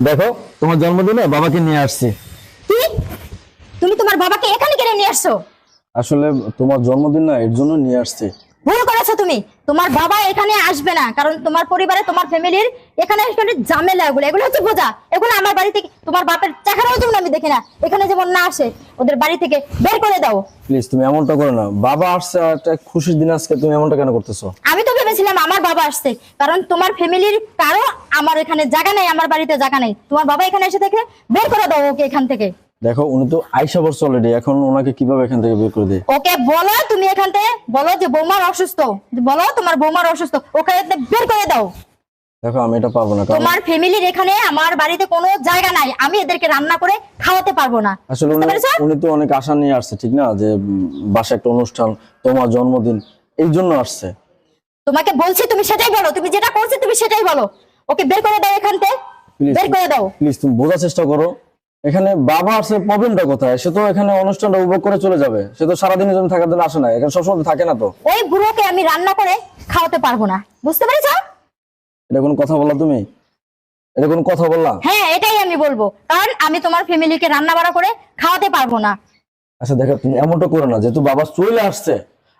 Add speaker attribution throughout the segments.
Speaker 1: দেখো তোমার জন্মদিনে বাবাকে নিয়ে আসছি।
Speaker 2: কি? তুমি তোমার বাবাকে এখানে কেন নিয়ে আসছো?
Speaker 1: আসলে তোমার জন্মদিন না এর জন্য নিয়ে আসছি।
Speaker 2: ভুল করেছ তুমি। তোমার বাবা এখানে আসবে না কারণ তোমার পরিবারে তোমার ফ্যামিলির এখানে এখানে ঝামেলা এগুলো। এগুলো হচ্ছে বোঝা। এগুলো আমার বাড়ি থেকে তোমার বাপের চেহারাও যেমন আমি দেখি না এখানে যেমন না আসে ওদের বাড়ি থেকে বের করে দাও।
Speaker 1: প্লিজ তুমি এমনটা করো না। বাবা আসছে আর একটা খুশির দিন আজকে তুমি এমনটা কেন করতেছো?
Speaker 2: আমি তো ভেবেছিলাম আমার বাবা আসছে। কারণ তোমার ফ্যামিলির কারও আমার এখানে জায়গা নেই আমার বাড়িতে জায়গা নেই। তোমার বাবা এখানে এসে থেকে বের করে দাও ওকে এখান থেকে।
Speaker 1: দেখো উনি তো আইসা বছর অলরেডি এখন ওনাকে কীভাবে এখান থেকে বের করে দেয়?
Speaker 2: ওকে বলো তুমি এখান থেকে বলো যে বৌমার অসুস্থ। বলো তোমার বৌমার অসুস্থ ওকে বের করে দাও।
Speaker 1: দেখো আমি এটা পারব না
Speaker 2: তোমার ফ্যামিলির এখানে আমার বাড়িতে কোনো জায়গা নাই আমি এদেরকে রান্না করে খাওয়াতে পারব না।
Speaker 1: আসলে উনি তো অনেক আশা নিয়ে আসছে ঠিক না? যে বাসায় একটা অনুষ্ঠান তোমার জন্মদিন এই জন্য আসছে।
Speaker 2: তোমাকে বলছি তুমি সেটাই বলো তুমি যেটা করছ তুমি সেটাই বলো। ওকে বের করে দাও এখান থেকে বের করে দাও।
Speaker 1: প্লিজ তুমি বোঝার চেষ্টা করো। এখানে বাবা আসছে প্রবলেমটা কোথায়? সে তো এখানে অনুষ্ঠানটা উপভোগ করে চলে যাবে। সে তো সারাদিনের জন্য থাকার জন্য আসে না। এখানে সবসময় থাকে না তো।
Speaker 2: ওই বুড়োকে আমি রান্না করে খাওয়াতে পারব না। বুঝতে পেরেছ?
Speaker 1: এটা কোনো কথা বললা তুমি? এটা কোনো কথা বললা?
Speaker 2: হ্যাঁ এটাই আমি বলব। কারণ আমি তোমার ফ্যামিলিকে রান্না বাড়া করে খাওয়াতে পারব না।
Speaker 1: আচ্ছা দেখো তুমি এমনটা করো না। যেহেতু বাবা চলে আসছে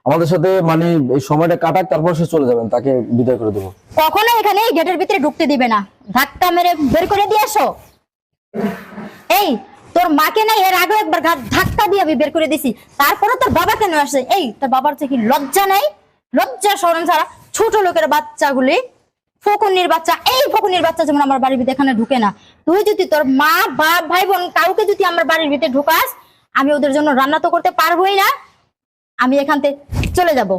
Speaker 1: আমাদের সাথে মানে এই সময়টা কাটাক, তারপর সে চলে যাবেন, তাকে বিদায় করে দেবো।
Speaker 2: কখনো এখানে এই গেটের ভিতরে ঢুকতে দিবে না। ধাক্কা মেরে বের করে দিয়ে আসো। এই, তোর মাকে না এর আগে একবার ধাক্কা দিয়ে আমি বের করে দিছি। তারপরে তোর বাবা কেন আসে? এই, তোর বাবার থেকে লজ্জা নাই? লজ্জা সরম ছাড়া ছোট লোকের বাচ্চাগুলি, ফকুনির বাচ্চা, এই ফকুনির বাচ্চা যেমন আমার বাড়ির ভিতরে এখানে ঢুকে না, তুই যদি তোর মা, বাপ ভাই বোন কাউকে যদি আমার বাড়ির ভিতরে ঢুকাস, আমি ওদের জন্য রান্না তো করতে পারবোই না। আমি এখান থেকে চলে যাব।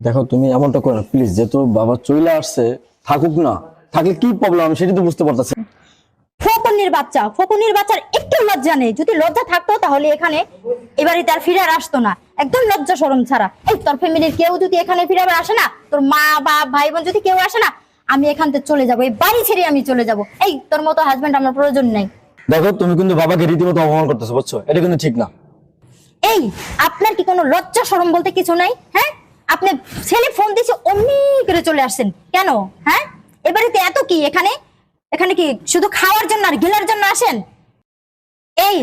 Speaker 1: দেখো তুমি এমনটা করো না প্লিজ যেহেতু বাবা চলে আসছে থাকুক না। থাকলে কি প্রবলেম আমি সেটা তো বুঝতে পারতেছি।
Speaker 2: ফকুনির বাচ্চা ফকুনির বাচ্চার একটু লজ্জা নেই। যদি লজ্জা থাকতো তাহলে এখানে এবারে তার ফিরে আর আসতো না। একদম লজ্জা শরম ছাড়া। এই তোর ফ্যামিলির কেউ যদি এখানে ফিরে আবার আসে না তোর মা বা ভাই বোন যদি কেউ আসে না আমি এখান থেকে চলে যাব। এই বাড়ি ছেড়ে আমি চলে যাব। এই তোর মতো হাজবেন্ড আমার প্রয়োজন নেই।
Speaker 1: দেখো তুমি কিন্তু বাবাকে রীতিমতো অপমান করতেছো বুঝছ? এটা কিন্তু ঠিক না।
Speaker 2: এই, আপনার কি কোনো লজ্জা শরম বলতে কিছু নাই? হ্যাঁ? আপনি ছেলে ফোন দিয়েছে, অমনি করে চলে আসছেন। কেন? হ্যাঁ? এবারেতে এত কি? এখানে এখানে কি শুধু খাওয়ার জন্য আর গেলার জন্য আসেন? এই,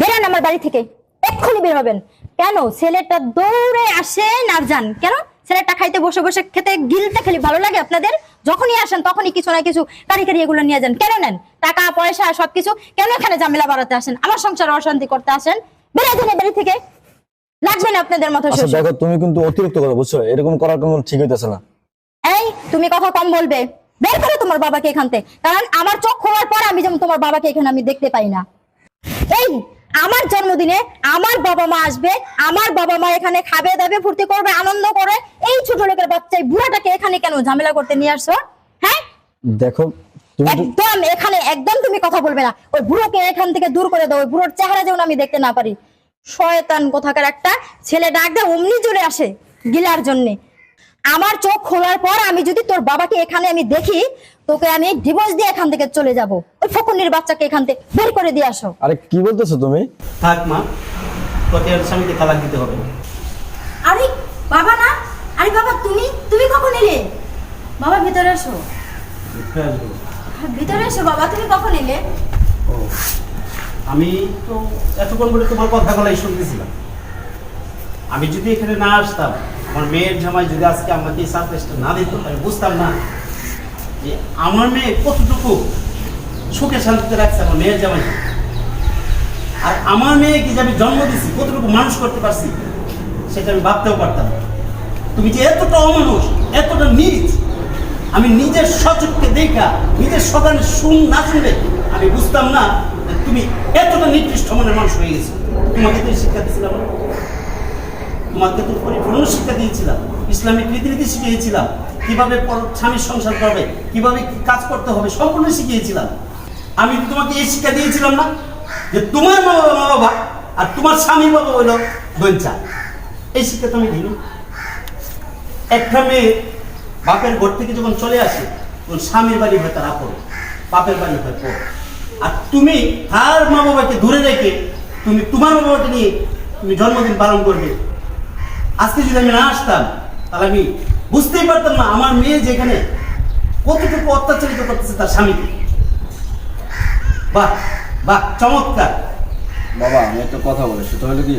Speaker 2: বেরান আমার বাড়ি থেকে। এক্ষুনি বের হবেন। কেন? ছেলেটা দৌড়ে আসেন আর যান। কেন? ছেলেটা খাইতে বসে বসে খেতে গিলতে খালি ভালো লাগে আপনাদের? যখনই আসেন, তখনই কিছু না কিছু কারি কারি এগুলো নিয়ে যান। কেন নেন? টাকা, পয়সা, সবকিছু। কেন এখানে ঝামেলা বাড়াতে আসেন? আমার সংসার অশান্তি করতে আসেন? বেড়ে যান বাড়ি থেকে। লাগবে না আপনাদের মতো
Speaker 1: আচ্ছা দেখো তুমি কিন্তু অতিরিক্ত কথা বুঝছ এরকম করার কোনো ঠিক হইতেছে না।
Speaker 2: এই তুমি কথা কম বলবে। বের করো তোমার বাবাকে এখান থেকে। কারণ আমার চোখ খোলার পর আমি যেমন তোমার বাবাকে এখানে আমি দেখতে পাই না। এই আমার জন্মদিনে আমার বাবা মা আসবে আমার বাবা মা এখানে খাবে দাবে ফুর্তি করবে আনন্দ করে। এই ছোট লোকের বাচ্চাই বুড়াটাকে এখানে কেন ঝামেলা করতে নিয়ে আসছো? হ্যাঁ?
Speaker 1: দেখো
Speaker 2: একদম এখানে একদম তুমি কথা বলবে না। ওই বুড়োকে এখান থেকে দূর করে দাও ওই বুড়োর চেহারা যেমন আমি দেখতে না পারি। শয়তান কোথাকার একটা ছেলে ডাক দেয় অমনি চলে আসে গিলার জন্যে। আমার চোখ খোলার পর আমি যদি তোর বাবাকে এখানে আমি দেখি তোকে আমি ডিভোর্স দিয়ে এখান থেকে চলে যাব। ওই ফকুনির বাচ্চাকে এখান থেকে বের করে দিয়ে আসো।
Speaker 1: আরে কি বলতেছো তুমি?
Speaker 3: থাক মা তোকে আর স্বামীকে তালাক দিতে হবে।
Speaker 2: আরে বাবা না? আরে বাবা তুমি তুমি কখন এলে? বাবা ভিতরে এসো ভিতরে এসো, বাবা, তুমি কখন এলে?
Speaker 3: আমি তো এতক্ষণ করে তোমার কথাগুলাই শুনতেছিলাম। আমি যদি এখানে না আসতাম, আমার মেয়ের জামাই যদি আজকে আমাকে সারপ্রাইজটা না দিত আমি বুঝতাম না যে আমার মেয়ে কতটুকু সুখে শান্তিতে রাখছে আমার মেয়ের জামাই। আর আমার মেয়েকে যে আমি জন্ম দিছি কতটুকু মানুষ করতে পারছি, সেটা আমি ভাবতেও পারতাম তুমি যে এতটা অমানুষ, এতটা নিজ আমি নিজের সচককে দেখা, নিজের সকালে শুন না শুনলে আমি বুঝতাম না তুমি এতটা নির্দিষ্ট মনের মানুষ হয়ে গেছো। তোমাকে তো শিক্ষা দিয়েছিলাম? তোমাকে তো পরিপূর্ণ শিক্ষা দিয়েছিলাম। ইসলামিক রীতিনীতি শিখিয়েছিলাম। কীভাবে স্বামীর সংসার করবে, কীভাবে কাজ করতে হবে, সম্পূর্ণ শিখিয়েছিলাম। আমি তোমাকে এই শিক্ষা দিয়েছিলাম না? যে তোমার মা বাবা মা বাবা আর তোমার স্বামী বাবা হইল দঞ্চা এই শিক্ষা তো আমি দিই একটা মেয়ে বাপের ঘর থেকে যখন চলে আসে, তখন স্বামীর বাড়ি হয় তার আপন, বাপের বাড়ি হয় পর আর তুমি তার মা বাবাকে দূরে রেখে তুমি তোমার মা বাবাকে নিয়ে তুমি জন্মদিন পালন করবে। আজকে যদি আমি না আসতাম, তাহলে আমি বুঝতেই পারতাম না আমার মেয়ে যেখানে কতটুকু অত্যাচারিত করতেছে তার স্বামীকে। বাহ বাহ, চমৎকার।
Speaker 1: বাবা, আমি একটা কথা বলি, সেটা হলো কি?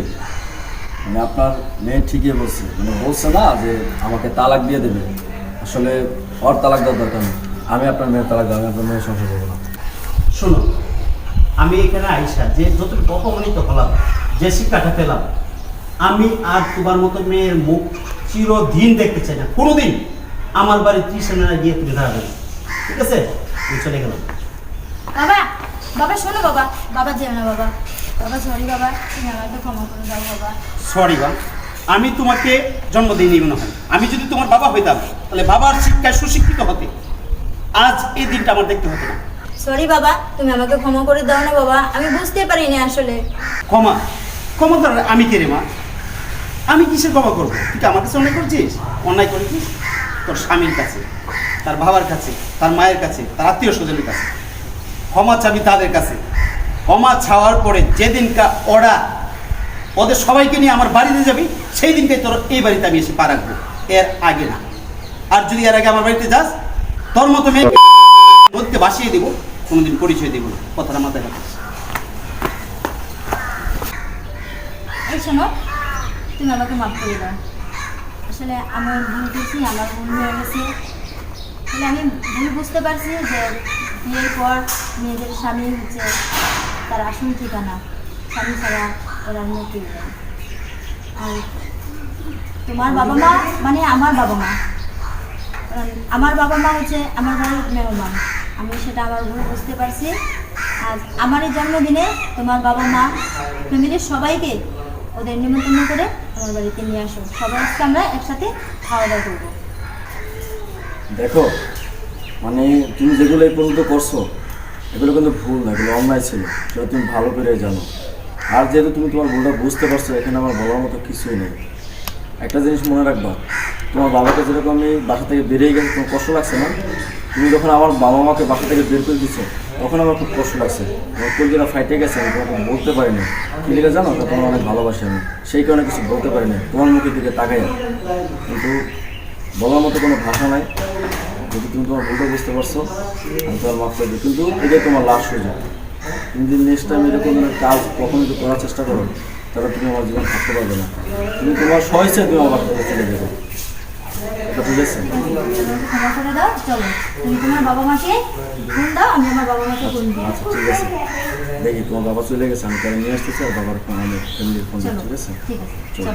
Speaker 1: মানে আপনার মেয়ে ঠিকই বলছে মানে বলছে না যে আমাকে তালাক দিয়ে দেবে। আসলে ওর তালাক দেওয়ার দরকার নেই। আমি আপনার মেয়ের তালাক দেবো আমি আপনার মেয়ের সংসার করব না।
Speaker 3: শোনো আমি এখানে আইসা যে যতটুকু অপমানিত হলাম যে শিক্ষাটা পেলাম আমি আর তোমার মতো মেয়ের মুখ চিরদিন দেখতে চাই না। কোনোদিন আমার বাড়ির ত্রিশানা গিয়ে তুলে দাঁড়াবে। ঠিক আছে? আমি চলে গেলাম।
Speaker 2: বাবা বাবা শোনো বাবা। বাবা যেও না বাবা। বাবা সরি বাবা। তুমি আমাকে ক্ষমা করে দাও বাবা।
Speaker 3: সরি বা আমি তোমাকে জন্ম দিইনি মনে হয়। আমি যদি তোমার বাবা হইতাম তাহলে বাবার শিক্ষায় সুশিক্ষিত হতে। আজ এই দিনটা আমার দেখতে হতো না।
Speaker 2: সরি বাবা তুমি আমাকে ক্ষমা করে দাও না বাবা। আমি বুঝতে পারিনি আসলে।
Speaker 3: ক্ষমা? ক্ষমা করার আমি কে রে মা? আমি কিসের ক্ষমা করব? তুই কি আমার কাছে অন্যায় করছিস? অন্যায় করেছিস? তোর স্বামীর কাছে তার বাবার কাছে তার মায়ের কাছে তার আত্মীয় স্বজনের কাছে। ক্ষমা চাবি তাদের কাছে। ক্ষমা ছাওয়ার পরে যেদিনকা ওরা ওদের সবাইকে নিয়ে আমার বাড়িতে যাবি, সেই দিনকে তোর এই বাড়িতে আমি এসে পা এর আগে না। আর যদি এর আগে আমার বাড়িতে যাস, তোর মতো মেয়ে নদীতে ভাসিয়ে দেবো, কোনোদিন পরিচয় দেবো না। কথাটা মাথায় রাখিস।
Speaker 2: তুমি আমাকে আসলে আমার বুঝতে পারছি যে বিয়ের পর মেয়েদের স্বামী ঠিকানা। স্বামী ছাড়া আর তোমার বাবা মা মানে আমার বাবা মা। আমার বাবা মা হচ্ছে আমার বাড়ির মেহমান। আমি সেটা আমার ভুল বুঝতে পারছি। আর আমার এই জন্মদিনে তোমার বাবা মা ফ্যামিলির সবাইকে ওদের নিমন্ত্রণ করে আমার বাড়িতে নিয়ে আসো। সবাই আজকে আমরা একসাথে খাওয়া দাওয়া করব।
Speaker 1: দেখো মানে তুমি যেগুলো এই পর্যন্ত করছ, এগুলো কিন্তু ভুল না, এগুলো অন্যায় ছিল। সেটা তুমি ভালো করে জানো। আর যেহেতু তুমি তোমার ভুলটা বুঝতে পারছ, এখানে আমার বলার মতো কিছুই নেই। একটা জিনিস মনে রাখবা, তোমার বাবাকে যেরকম আমি বাসা থেকে বেরিয়ে গেছে, তোমার কষ্ট লাগছে না? তুমি যখন আমার বাবা মাকে বাসা থেকে বের করে দিচ্ছ তখন আমার খুব কষ্ট লাগছে। আমার কলকাতা ফাইটে গেছে, আমি তোমাকে বলতে পারিনি। কি লিখে জানো? তোমার অনেক ভালোবাসি আমি। সেই কারণে কিছু বলতে পারিনি। তোমার মুখের দিকে তাকাই। কিন্তু বলার মতো কোনো ভাষা নাই। যদি তুমি তোমার ভুলটা বুঝতে পারছ, আমি তোমার মাফ করে দিই। কিন্তু এটাই তোমার লাস্ট হয়ে যাবে তুমি যদি নেক্সট টাইম এরকম কাজ কখনো যদি করার চেষ্টা করো তাহলে তুমি আমার জীবন থাকতে পারবে না। তুমি তোমার সহজে তুমি আমার কাছে চলে যাবে। এটা বুঝেছেন
Speaker 2: ক্ষমা করে দাও চলো তুমি তোমার বাবা মাকে ফোন দাও আমি আমার বাবা মাকে ফোন দিই
Speaker 1: আচ্ছা ঠিক আছে। দেখি তোমার বাবা চলে গেছে আমি তাহলে নিয়ে আসতেছি আর বাবার ফোন আমি ফ্যামিলির ফোন ঠিক আছে?
Speaker 2: ঠিক আছে। চলো